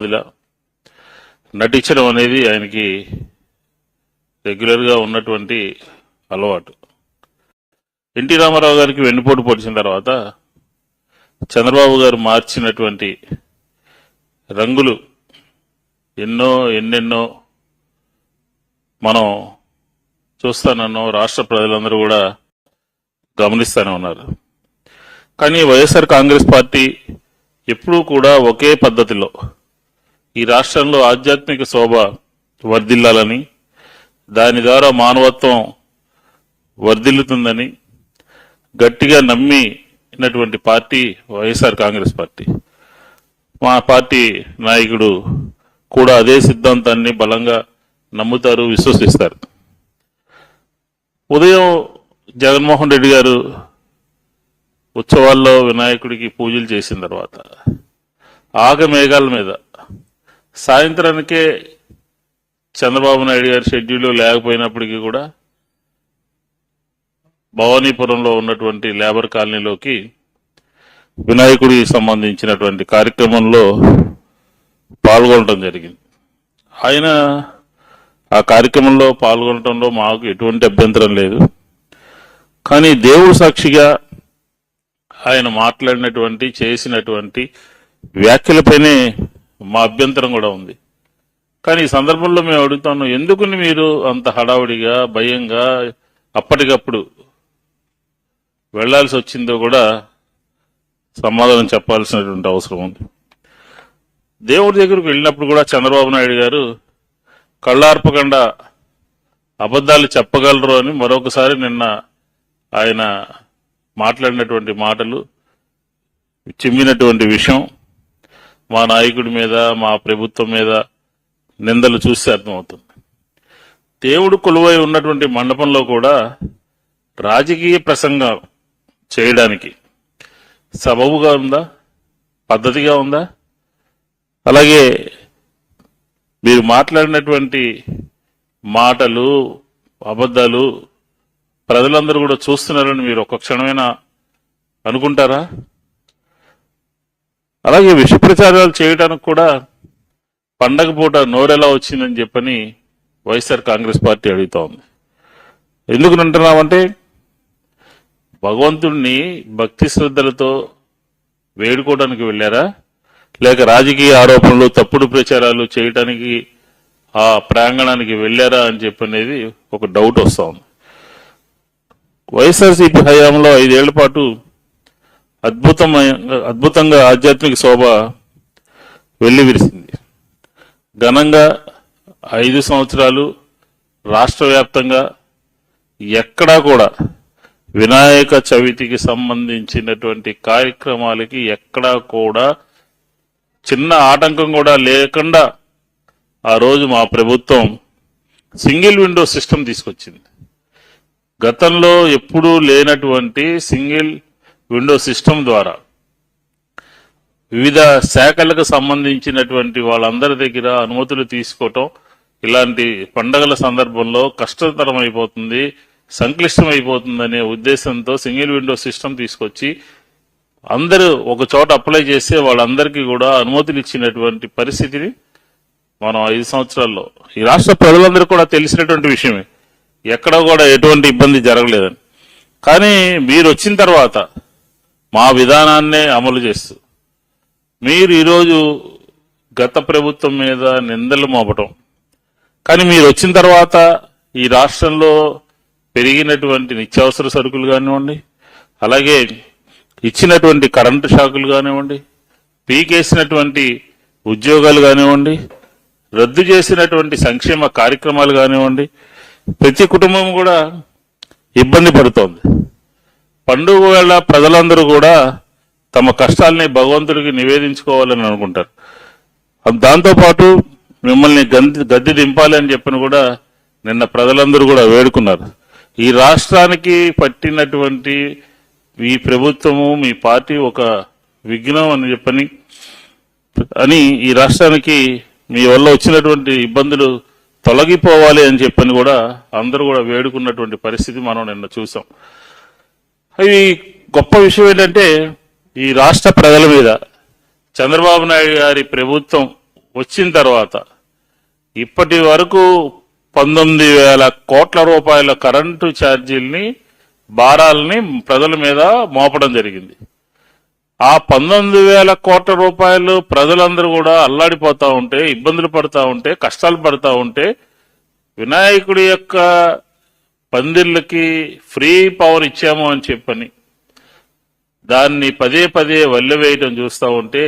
ఇలా నటించడం అనేది ఆయనకి రెగ్యులర్గా ఉన్నటువంటి అలవాటు. ఎన్టీ రామారావు గారికి వెన్నుపోటు పొడిచిన తర్వాత చంద్రబాబు గారు మార్చినటువంటి రంగులు ఎన్నో ఎన్నెన్నో మనం చూస్తానన్నో రాష్ట్ర ప్రజలందరూ కూడా గమనిస్తూనే ఉన్నారు. కానీ వైఎస్ఆర్ కాంగ్రెస్ పార్టీ ఎప్పుడూ కూడా ఒకే పద్ధతిలో ఈ రాష్ట్రంలో ఆధ్యాత్మిక శోభ వర్ధిల్లాలని దాని ద్వారా మానవత్వం వర్ధిల్లుతుందని గట్టిగా నమ్మినటువంటి పార్టీ వైఎస్ఆర్ కాంగ్రెస్ పార్టీ. మా పార్టీ నాయకుడు కూడా అదే సిద్ధాంతాన్ని బలంగా నమ్ముతారు విశ్వసిస్తారు. ఉదయం జగన్మోహన్ రెడ్డి గారు ఉత్సవాల్లో వినాయకుడికి పూజలు చేసిన తర్వాత ఆగ మేఘాల మీద సాయంత్రానికే చంద్రబాబు నాయుడు గారి షెడ్యూల్ లేకపోయినప్పటికీ కూడా భవానీపురంలో ఉన్నటువంటి లేబర్ కాలనీలోకి వినాయకుడికి సంబంధించినటువంటి కార్యక్రమంలో పాల్గొనడం జరిగింది. ఆయన ఆ కార్యక్రమంలో పాల్గొనడంలో మాకు ఎటువంటి అభ్యంతరం లేదు. కానీ దేవుడు సాక్షిగా ఆయన మాట్లాడినటువంటి చేసినటువంటి వ్యాఖ్యలపైనే మా అభ్యంతరం కూడా ఉంది. కానీ ఈ సందర్భంలో మేము అడుగుతాను ఎందుకు మీరు అంత హడావుడిగా భయంగా అప్పటికప్పుడు వెళ్ళాల్సి వచ్చిందో కూడా సమాధానం చెప్పాల్సినటువంటి అవసరం ఉంది. దేవుడి దగ్గరకు వెళ్ళినప్పుడు కూడా చంద్రబాబు నాయుడు గారు కళ్ళార్పకుండా అబద్ధాలు చెప్పగలరు అని మరొకసారి నిన్న ఆయన మాట్లాడినటువంటి మాటలు చిమ్మినటువంటి విషయం మా నాయకుడి మీద మా ప్రభుత్వం మీద నిందలు చూస్తే అర్థమవుతుంది. దేవుడు కొలువై ఉన్నటువంటి మండపంలో కూడా రాజకీయ ప్రసంగం చేయడానికి సబబుగా ఉందా? పద్ధతిగా ఉందా? అలాగే మీరు మాట్లాడినటువంటి మాటలు అబద్ధాలు ప్రజలందరూ కూడా చూస్తున్నారని మీరు ఒక్క క్షణమైనా అనుకుంటారా? అలాగే విష ప్రచారాలు చేయడానికి కూడా పండగ పూట నోరెలా వచ్చిందని చెప్పని వైఎస్ఆర్ కాంగ్రెస్ పార్టీ అడుగుతా ఉంది ఎందుకు అంటున్నామంటే భగవంతుణ్ణి భక్తి శ్రద్ధలతో వేడుకోవడానికి వెళ్ళారా? లేక రాజకీయ ఆరోపణలు తప్పుడు ప్రచారాలు చేయటానికి ఆ ప్రాంగణానికి వెళ్ళారా అని చెప్పనేది ఒక డౌట్ వస్తూ ఉంది వైఎస్ఆర్సీపీ హయాంలో ఐదేళ్ళ పాటు అద్భుతమైన అద్భుతంగా ఆధ్యాత్మిక శోభ వెల్లివిరిసింది ఘనంగా ఐదు సంవత్సరాలు రాష్ట్ర వ్యాప్తంగా ఎక్కడా కూడా వినాయక చవితికి సంబంధించినటువంటి కార్యక్రమాలకి ఎక్కడా కూడా చిన్న ఆటంకం కూడా లేకుండా ఆ రోజు మా ప్రభుత్వం సింగిల్ విండో సిస్టమ్ తీసుకొచ్చింది. గతంలో ఎప్పుడూ లేనటువంటి సింగిల్ విండో సిస్టమ్ ద్వారా. వివిధ శాఖలకు సంబంధించినటువంటి వాళ్ళందరి దగ్గర అనుమతులు తీసుకోవటం ఇలాంటి పండగల సందర్భంలో కష్టతరం అయిపోతుంది సంక్లిష్టం ఉద్దేశంతో సింగిల్ విండో సిస్టమ్ తీసుకొచ్చి అందరూ ఒక చోట అప్లై చేస్తే వాళ్ళందరికీ కూడా అనుమతులు ఇచ్చినటువంటి పరిస్థితిని మనం ఐదు సంవత్సరాల్లో ఈ రాష్ట్ర ప్రజలందరూ కూడా తెలిసినటువంటి విషయమే. ఎక్కడ కూడా ఎటువంటి ఇబ్బంది జరగలేదని. కానీ మీరు వచ్చిన తర్వాత మా విధానాన్నే అమలు చేస్తూ. మీరు ఈరోజు గత ప్రభుత్వం మీద నిందలు మోపటం. కానీ మీరు వచ్చిన తర్వాత ఈ రాష్ట్రంలో పెరిగినటువంటి నిత్యావసర సరుకులు కానివ్వండి అలాగే ఇచ్చినటువంటి కరెంటు షాకులు కానివ్వండి పీకేసినటువంటి ఉద్యోగాలు కానివ్వండి రద్దు చేసినటువంటి సంక్షేమ కార్యక్రమాలు కానివ్వండి ప్రతి కుటుంబం కూడా ఇబ్బంది పడుతోంది. పండుగ వేళ ప్రజలందరూ కూడా తమ కష్టాలని భగవంతుడికి నివేదించుకోవాలని అనుకుంటారు. దాంతోపాటు మిమ్మల్ని గంది గద్దె దింపాలి అని చెప్పిన కూడా నిన్న ప్రజలందరూ కూడా వేడుకున్నారు. ఈ రాష్ట్రానికి పట్టినటువంటి ఈ ప్రభుత్వము మీ పార్టీ ఒక విఘ్నం అని చెప్పని అని ఈ రాష్ట్రానికి మీ వల్ల వచ్చినటువంటి ఇబ్బందులు తొలగిపోవాలి అని చెప్పని కూడా అందరూ కూడా వేడుకున్నటువంటి పరిస్థితి మనం నిన్న చూసాం. అవి గొప్ప విషయం ఏంటంటే ఈ రాష్ట్ర ప్రజల మీద చంద్రబాబు నాయుడు గారి ప్రభుత్వం వచ్చిన తర్వాత ఇప్పటి వరకు పంతొమ్మిది వేల కోట్ల రూపాయల కరెంటు ఛార్జీల్ని భారాల్ని ప్రజల మీద మోపడం జరిగింది. ఆ పంతొమ్మిది వేల కోట్ల రూపాయలు ప్రజలందరూ కూడా అల్లాడిపోతూ ఉంటే ఇబ్బందులు పడతా ఉంటే కష్టాలు పడతా ఉంటే వినాయకుడి యొక్క పందిళ్ళకి ఫ్రీ పవర్ ఇచ్చాము అని చెప్పని దాన్ని పదే పదే వల్లెవేయటం చూస్తూ ఉంటే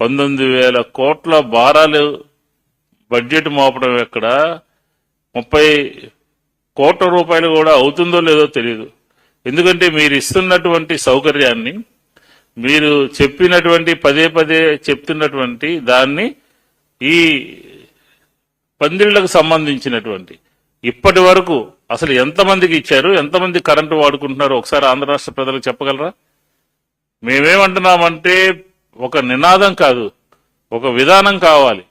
పంతొమ్మిది వేల కోట్ల భారాలు బడ్జెట్ మోపడం ఎక్కడ ముప్పై కోట్ల రూపాయలు కూడా అవుతుందో లేదో తెలియదు ఎందుకంటే మీరు ఇస్తున్నటువంటి సౌకర్యాన్ని మీరు చెప్పినటువంటి పదే పదే చెప్తున్నటువంటి దాన్ని ఈ పందిళ్ళకు సంబంధించినటువంటి ఇప్పటి వరకు అసలు ఎంతమందికి ఇచ్చారు? ఎంతమంది కరెంటు వాడుకుంటున్నారు? ఒకసారి ఆంధ్ర రాష్ట్ర ప్రజలకు చెప్పగలరా? మేమేమంటున్నామంటే ఒక నినాదం కాదు ఒక విధానం కావాలి.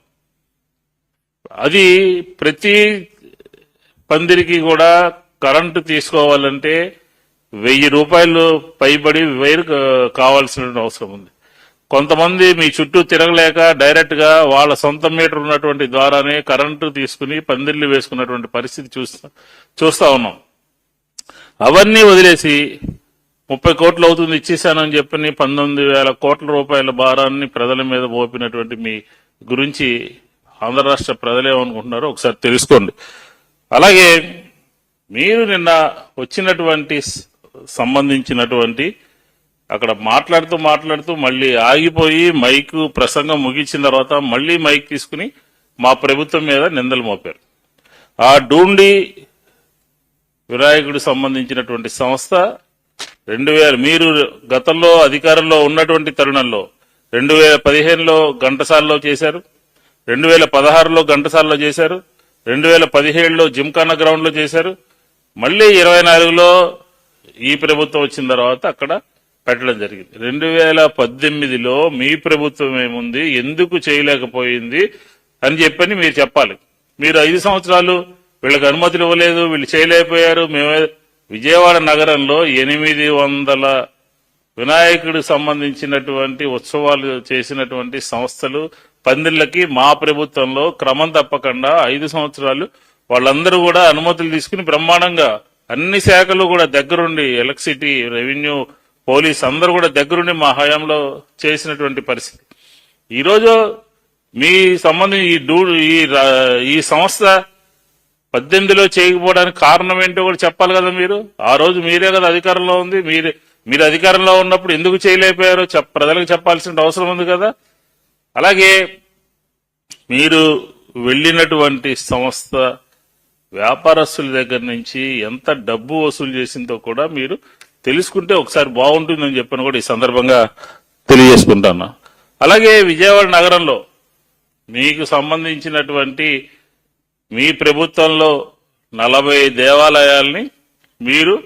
అది ప్రతి పందిరికి కూడా కరెంటు తీసుకోవాలంటే వెయ్యి రూపాయలు పైబడి వైర్ కావాల్సిన అవసరం ఉంది. కొంతమంది మీ చుట్టూ తిరగలేక డైరెక్ట్గా వాళ్ళ సొంత మీటర్ ఉన్నటువంటి ద్వారానే కరెంటు తీసుకుని పందిర్లు వేసుకున్నటువంటి పరిస్థితి చూస్తా చూస్తా ఉన్నాం. అవన్నీ వదిలేసి ముప్పై కోట్లు అవుతుంది ఇచ్చేసానని చెప్పని పంతొమ్మిది వేల కోట్ల రూపాయల భారాన్ని ప్రజల మీద మోపినటువంటి మీ గురించి ఆంధ్ర రాష్ట్ర ప్రజలేమనుకుంటున్నారో ఒకసారి తెలుసుకోండి. అలాగే మీరు నిన్న వచ్చినటువంటి సంబంధించినటువంటి అక్కడ మాట్లాడుతూ మాట్లాడుతూ మళ్ళీ ఆగిపోయి మైక్ ప్రసంగం ముగించిన తర్వాత మళ్ళీ మైక్ తీసుకుని మా ప్రభుత్వం మీద నిందలు మోపారు. ఆ డూండి వినాయకుడు సంబంధించినటువంటి సంస్థ రెండు వేల మీరు గతంలో అధికారంలో ఉన్నటువంటి తరుణంలో రెండు వేల పదిహేనులో ఘంటసాలలో చేశారు రెండు వేల పదహారులో ఘంటసాలలో చేశారు రెండు వేల పదిహేడులో జిమ్ఖానా గ్రౌండ్లో చేశారు మళ్ళీ ఇరవై నాలుగులో ఈ ప్రభుత్వం వచ్చిన తర్వాత అక్కడ పెట్టడం జరిగింది. రెండు వేల పద్దెనిమిదిలో మీ ప్రభుత్వం ఏముంది? ఎందుకు చేయలేకపోయింది? అని చెప్పని మీరు చెప్పాలి. మీరు ఐదు సంవత్సరాలు వీళ్ళకి అనుమతులు ఇవ్వలేదు వీళ్ళు చేయలేకపోయారు. మేము విజయవాడ నగరంలో ఎనిమిది వందల వినాయకుడికి సంబంధించినటువంటి ఉత్సవాలు చేసినటువంటి సంస్థలు పందిళ్ళకి మా ప్రభుత్వంలో క్రమం తప్పకుండా ఐదు సంవత్సరాలు వాళ్ళందరూ కూడా అనుమతులు తీసుకుని బ్రహ్మాండంగా అన్ని శాఖలు కూడా దగ్గరుండి ఎలక్ట్రిసిటీ రెవెన్యూ పోలీస్ అందరూ కూడా దగ్గరుండి మా హయాంలో చేసినటువంటి పరిస్థితి. ఈరోజు మీ సంబంధం ఈ డూ ఈ ఈ సంస్థ పద్దెనిమిదిలో చేయకపోవడానికి కారణం ఏంటో కూడా చెప్పాలి కదా మీరు? ఆ రోజు మీరే కదా అధికారంలో ఉంది. మీరే మీరు అధికారంలో ఉన్నప్పుడు ఎందుకు చేయలేకపోయారో ప్రజలకు చెప్పాల్సిన అవసరం ఉంది కదా? అలాగే మీరు వెళ్ళినటువంటి సంస్థ వ్యాపారస్తుల దగ్గర నుంచి ఎంత డబ్బు వసూలు చేసిందో కూడా మీరు తెలుసుకుంటే ఒకసారి బాగుంటుందని చెప్పని కూడా ఈ సందర్భంగా తెలియజేసుకుంటాను. అలాగే విజయవాడ నగరంలో మీకు సంబంధించినటువంటి మీ ప్రభుత్వంలో నలభై దేవాలయాల్ని మీరు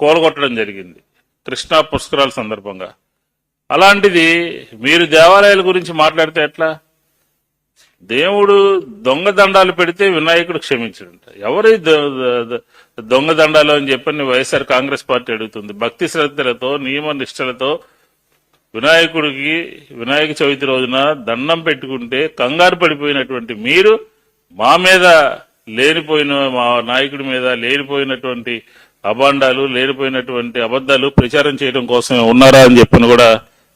కోలగొట్టడం జరిగింది. కృష్ణా పుష్కరాల సందర్భంగా. అలాంటిది మీరు దేవాలయాల గురించి మాట్లాడితే ఎట్లా? దేవుడు దొంగ దండాలు పెడితే వినాయకుడు క్షమించడంట. ఎవరి దొంగదండాలు దొంగ దండాలు అని చెప్పని వైఎస్ఆర్ కాంగ్రెస్ పార్టీ అడుగుతుంది. భక్తి శ్రద్ధలతో నియమ నిష్టలతో వినాయకుడికి వినాయక చవితి రోజున దండం పెట్టుకుంటే కంగారు పడిపోయినటువంటి మీరు మా మీద లేనిపోయిన మా నాయకుడి మీద లేనిపోయినటువంటి అభాండాలు లేనిపోయినటువంటి అబద్ధాలు ప్రచారం చేయడం కోసం ఉన్నారా అని చెప్పని కూడా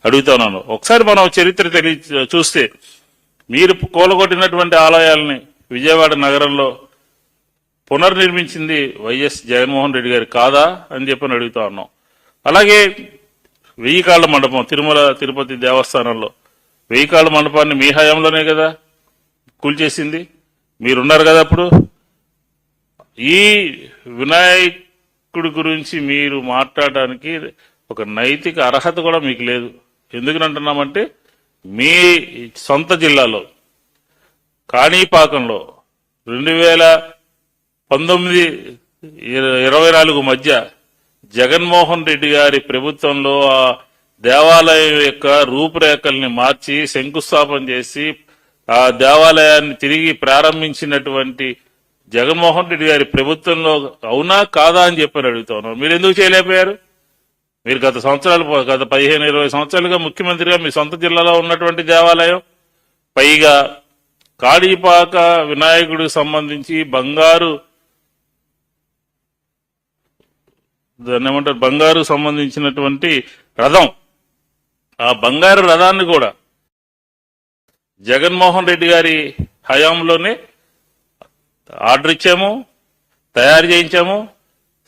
అడుగుతున్నాను ఒకసారి మనం చరిత్ర తెలియ చూస్తే మీరు కూలగొట్టినటువంటి ఆలయాల్ని విజయవాడ నగరంలో పునర్నిర్మించింది వైఎస్ జగన్మోహన్ రెడ్డి గారు కాదా అని చెప్పని అడుగుతా ఉన్నాం. అలాగే వెయ్యి కాళ్ళ మండపం తిరుమల తిరుపతి దేవస్థానంలో వెయ్యి కాళ్ళ మండపాన్ని మీ హయాంలోనే కదా కూల్చేసింది? మీరున్నారు కదా అప్పుడు? ఈ వినాయకుడి గురించి మీరు మాట్లాడడానికి ఒక నైతిక అర్హత కూడా మీకు లేదు. ఎందుకనంటున్నామంటే మీ సొంత జిల్లాలో కాణిపాకంలో రెండు వేల పంతొమ్మిది ఇరవై నాలుగు మధ్య జగన్మోహన్ రెడ్డి గారి ప్రభుత్వంలో ఆ దేవాలయం యొక్క రూపురేఖల్ని మార్చి శంకుస్థాపన చేసి ఆ దేవాలయాన్ని తిరిగి ప్రారంభించినటువంటి జగన్మోహన్ రెడ్డి గారి ప్రభుత్వంలో అవునా కాదా అని చెప్పని అడుగుతాను. మీరు ఎందుకు చేయలేకపోయారు? మీరు గత సంవత్సరాలు గత పదిహేను ఇరవై సంవత్సరాలుగా ముఖ్యమంత్రిగా మీ సొంత జిల్లాలో ఉన్నటువంటి దేవాలయం పైగా కాళీపాక వినాయకుడికి సంబంధించి బంగారు దాన్ని ఏమంటారు? బంగారు సంబంధించినటువంటి రథం. ఆ బంగారు రథాన్ని కూడా జగన్మోహన్ రెడ్డి గారి హయాంలోనే ఆర్డర్ ఇచ్చాము తయారు చేయించాము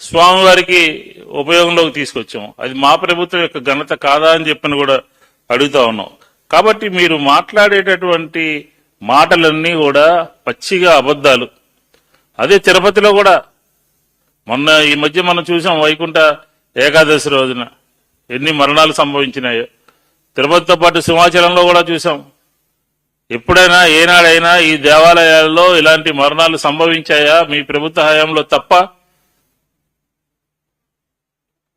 స్వామివారికి ఉపయోగంలోకి తీసుకొచ్చాము. అది మా ప్రభుత్వం యొక్క ఘనత కాదా అని చెప్పని కూడా అడుగుతా ఉన్నాం. కాబట్టి మీరు మాట్లాడేటటువంటి మాటలన్నీ కూడా పచ్చిగా అబద్ధాలు. అదే తిరుపతిలో కూడా మొన్న ఈ మధ్య మనం చూసాం వైకుంఠ ఏకాదశి రోజున ఎన్ని మరణాలు సంభవించినాయో. తిరుపతితో పాటు సింహాచలంలో కూడా చూసాం. ఎప్పుడైనా ఏనాడైనా ఈ దేవాలయాల్లో ఇలాంటి మరణాలు సంభవించాయా? మీ ప్రభుత్వ హయాంలో తప్ప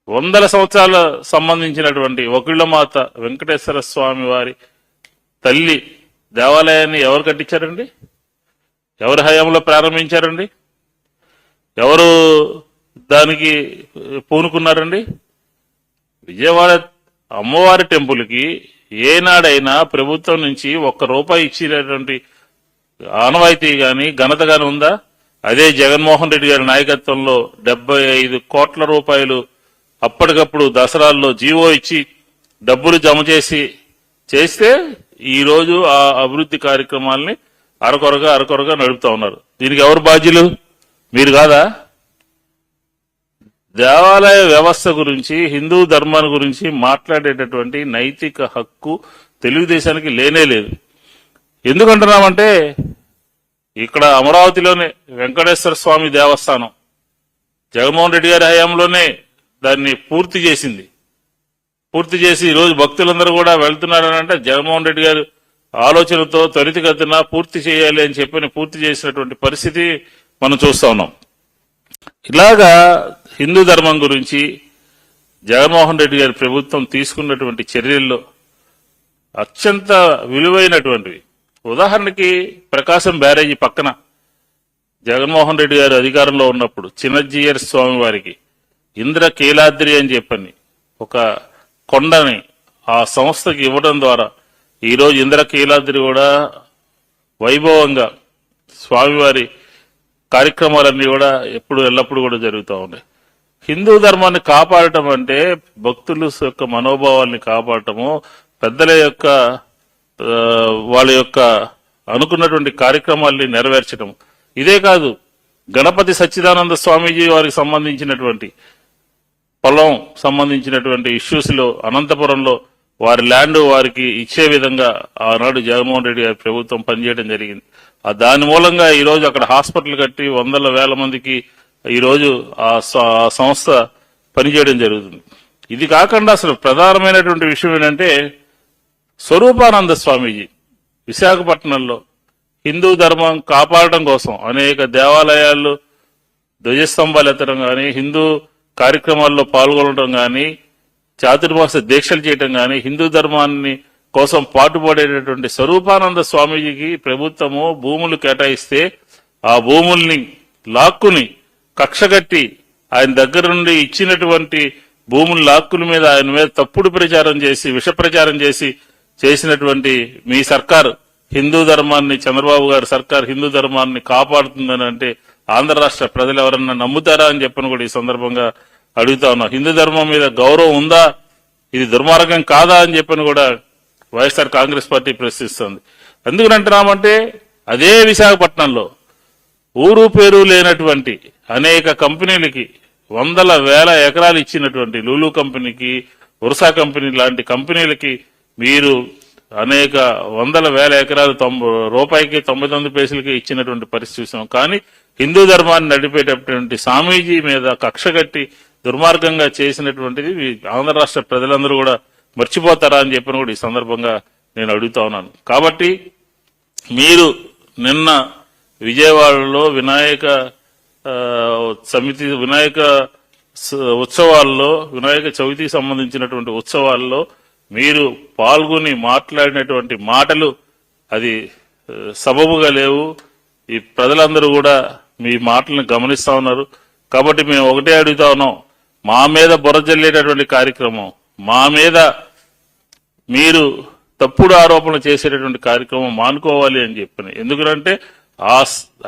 వందల సంవత్సరాల సంబంధించినటువంటి ఒకళ్ళమాత వెంకటేశ్వర స్వామి వారి తల్లి దేవాలయాన్ని ఎవరు కట్టించారండి? ఎవరి హయాంలో ప్రారంభించారండి? ఎవరు దానికి పూనుకున్నారండి? విజయవాడ అమ్మవారి టెంపుల్కి ఏనాడైనా ప్రభుత్వం నుంచి ఒక్క రూపాయి ఇచ్చినటువంటి ఆనవాయితీ గాని ఘనత గాని ఉందా? అదే జగన్మోహన్ రెడ్డి గారి నాయకత్వంలో డెబ్బై ఐదు కోట్ల రూపాయలు అప్పటికప్పుడు దసరాల్లో జీవో ఇచ్చి డబ్బులు జమ చేసి చేస్తే ఈరోజు ఆ అభివృద్ధి కార్యక్రమాల్ని అరకొరగా అరకొరగా నడుపుతా ఉన్నారు. దీనికి ఎవరు బాధ్యులు? మీరు కాదా? దేవాలయ వ్యవస్థ గురించి హిందూ ధర్మాన్ని గురించి మాట్లాడేటటువంటి నైతిక హక్కు తెలుగుదేశానికి లేనే లేదు. ఎందుకంటున్నామంటే ఇక్కడ అమరావతిలోనే వెంకటేశ్వర స్వామి దేవస్థానం జగన్మోహన్ రెడ్డి గారి హయాంలోనే దాన్ని పూర్తి చేసింది. పూర్తి చేసి ఈరోజు రోజు భక్తులందరూ కూడా వెళ్తున్నారనంటే జగన్మోహన్ రెడ్డి గారు ఆలోచనతో త్వరితగతిన పూర్తి చేయాలి అని చెప్పి పూర్తి చేసినటువంటి పరిస్థితి మనం చూస్తా ఉన్నాం. ఇలాగా హిందూ ధర్మం గురించి జగన్మోహన్ రెడ్డి గారి ప్రభుత్వం తీసుకున్నటువంటి చర్యల్లో అత్యంత విలువైనటువంటివి. ఉదాహరణకి ప్రకాశం బ్యారేజీ పక్కన జగన్మోహన్ రెడ్డి గారు అధికారంలో ఉన్నప్పుడు చిన్నజీయర్ స్వామి వారికి ఇంద్ర కీలాద్రి అని చెప్పని ఒక కొండని ఆ సంస్థకి ఇవ్వడం ద్వారా ఈరోజు ఇంద్ర కీలాద్రి కూడా వైభవంగా స్వామివారి కార్యక్రమాలన్నీ కూడా ఎప్పుడు ఎల్లప్పుడూ కూడా జరుగుతూ ఉన్నాయి. హిందూ ధర్మాన్ని కాపాడటం అంటే భక్తుల యొక్క మనోభావాల్ని కాపాడటము పెద్దల యొక్క వాళ్ళ యొక్క అనుకున్నటువంటి కార్యక్రమాల్ని నెరవేర్చడం ఇదే కాదు గణపతి సచ్చిదానంద స్వామీజీ వారికి సంబంధించినటువంటి పొలం సంబంధించినటువంటి ఇష్యూస్లో అనంతపురంలో వారి ల్యాండ్ వారికి ఇచ్చే విధంగా ఆనాడు జగన్మోహన్ రెడ్డి గారి ప్రభుత్వం పనిచేయడం జరిగింది. దాని మూలంగా ఈరోజు అక్కడ హాస్పిటల్ కట్టి వందల వేల మందికి ఈరోజు ఆ స- ఆ సంస్థ పనిచేయడం జరుగుతుంది. ఇది కాకుండా అసలు ప్రధానమైనటువంటి విషయం ఏంటంటే స్వరూపానంద స్వామీజీ విశాఖపట్నంలో హిందూ ధర్మం కాపాడటం కోసం అనేక దేవాలయాలు ధ్వజస్తంభాలు ఎత్తడం కానీ హిందూ కార్యక్రమాల్లో పాల్గొనడం కానీ చాతుర్మాస దీక్షలు చేయటం కానీ హిందూ ధర్మాన్ని కోసం పాటుపడేటటువంటి స్వరూపానంద స్వామీజీకి ప్రభుత్వము భూములు కేటాయిస్తే ఆ భూముల్ని లాక్కుని కక్షగట్టి ఆయన దగ్గర నుండి ఇచ్చినటువంటి భూముల లాక్కుల మీద ఆయన మీద తప్పుడు ప్రచారం చేసి విష ప్రచారం చేసి చేసినటువంటి మీ సర్కార్ హిందూ ధర్మాన్ని చంద్రబాబు గారి సర్కార్ హిందూ ధర్మాన్ని కాపాడుతుందని అంటే ఆంధ్ర రాష్ట్ర ప్రజలు ఎవరన్నా నమ్ముతారా అని చెప్పని కూడా ఈ సందర్భంగా అడుగుతా ఉన్నా. హిందూ ధర్మం మీద గౌరవం ఉందా? ఇది దుర్మార్గం కాదా అని చెప్పని కూడా వైఎస్ఆర్ కాంగ్రెస్ పార్టీ ప్రశ్నిస్తుంది. ఎందుకంటున్నామంటే అదే విశాఖపట్నంలో ఊరు పేరు లేనటువంటి అనేక కంపెనీలకి వందల వేల ఎకరాలు ఇచ్చినటువంటి లూలు కంపెనీకి ఉర్సా కంపెనీ లాంటి కంపెనీలకి మీరు అనేక వందల వేల ఎకరాలు తొంభై రూపాయికి తొంభై తొమ్మిది పైసలకి ఇచ్చినటువంటి పరిస్థితి చూసాం. కానీ హిందూ ధర్మాన్ని నడిపేటటువంటి స్వామీజీ మీద కక్ష కట్టి దుర్మార్గంగా చేసినటువంటిది ఆంధ్ర రాష్ట్ర ప్రజలందరూ కూడా మర్చిపోతారా అని చెప్పిన కూడా ఈ సందర్భంగా నేను అడుగుతా ఉన్నాను. కాబట్టి మీరు నిన్న విజయవాడలో వినాయక సమితి వినాయక స- ఉత్సవాల్లో వినాయక చవితికి సంబంధించినటువంటి ఉత్సవాల్లో మీరు పాల్గొని మాట్లాడినటువంటి మాటలు అది సబబుగా లేవు. ఈ ప్రజలందరూ కూడా మీ మాటలను గమనిస్తా ఉన్నారు. కాబట్టి మేము ఒకటే అడుగుతా ఉన్నాం. మా మీద బుర్ర జల్లేటటువంటి కార్యక్రమం మా మీద మీరు తప్పుడు ఆరోపణలు చేసేటటువంటి కార్యక్రమం మానుకోవాలి అని చెప్పిన. ఎందుకంటే ఆ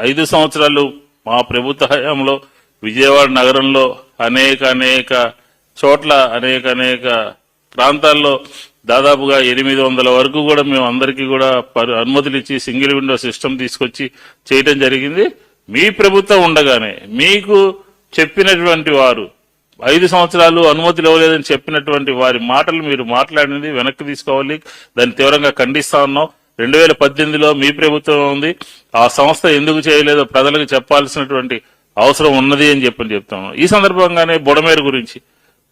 ఐదు సంవత్సరాలు మా ప్రభుత్వ హయాంలో విజయవాడ నగరంలో అనేక అనేక చోట్ల అనేక అనేక ప్రాంతాల్లో దాదాపుగా ఎనిమిది వందల వరకు కూడా మేము అందరికీ కూడా అనుమతులు ఇచ్చి సింగిల్ విండో సిస్టమ్ తీసుకొచ్చి చేయడం జరిగింది. మీ ప్రభుత్వం ఉండగానే మీకు చెప్పినటువంటి వారు ఐదు సంవత్సరాలు అనుమతులు ఇవ్వలేదని చెప్పినటువంటి వారి మాటలు మీరు మాట్లాడినది వెనక్కి తీసుకోవాలి. దాన్ని తీవ్రంగా ఖండిస్తా ఉన్నాం. రెండు వేల పద్దెనిమిదిలో మీ ప్రభుత్వం ఉంది. ఆ సంస్థ ఎందుకు చేయలేదో ప్రజలకు చెప్పాల్సినటువంటి అవసరం ఉన్నది అని చెప్పని చెప్తాను ఈ సందర్భంగానే బుడమేరు గురించి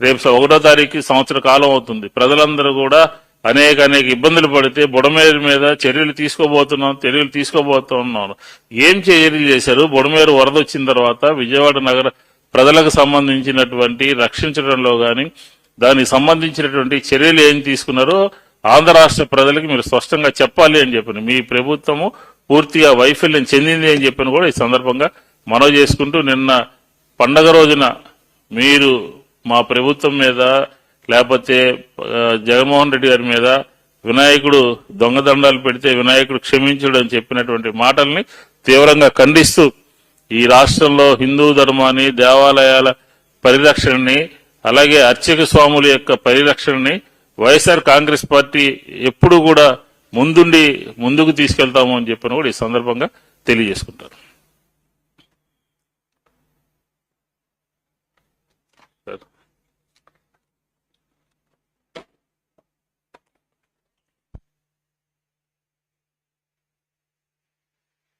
రేపు ఒకటో తారీఖు సంవత్సర కాలం అవుతుంది. ప్రజలందరూ కూడా అనేక అనేక ఇబ్బందులు పడితే బుడమేరు మీద చర్యలు తీసుకోబోతున్నాం చర్యలు తీసుకోబోతున్నాను ఏం చర్యలు చేశారు? బుడమేరు వరద వచ్చిన తర్వాత విజయవాడ నగర ప్రజలకు సంబంధించినటువంటి రక్షించడంలో కానీ దానికి సంబంధించినటువంటి చర్యలు ఏం తీసుకున్నారో ఆంధ్ర రాష్ట్ర ప్రజలకు మీరు స్పష్టంగా చెప్పాలి అని చెప్పాను మీ ప్రభుత్వము పూర్తిగా వైఫల్యం చెందింది అని చెప్పిన కూడా ఈ సందర్భంగా మనవి చేసుకుంటూ నిన్న పండగ రోజున మీరు మా ప్రభుత్వం మీద లేకపోతే జగన్మోహన్ రెడ్డి గారి మీద వినాయకుడు దొంగదండాలు పెడితే వినాయకుడు క్షమించడు అని చెప్పినటువంటి మాటల్ని తీవ్రంగా ఖండిస్తూ ఈ రాష్ట్రంలో హిందూ ధర్మాన్ని దేవాలయాల పరిరక్షణని అలాగే అర్చక స్వాముల యొక్క పరిరక్షణని వైఎస్ఆర్ కాంగ్రెస్ పార్టీ ఎప్పుడు కూడా ముందుండి ముందుకు తీసుకెళ్తాము అని చెప్పిన కూడా ఈ సందర్భంగా తెలియజేసుకుంటారు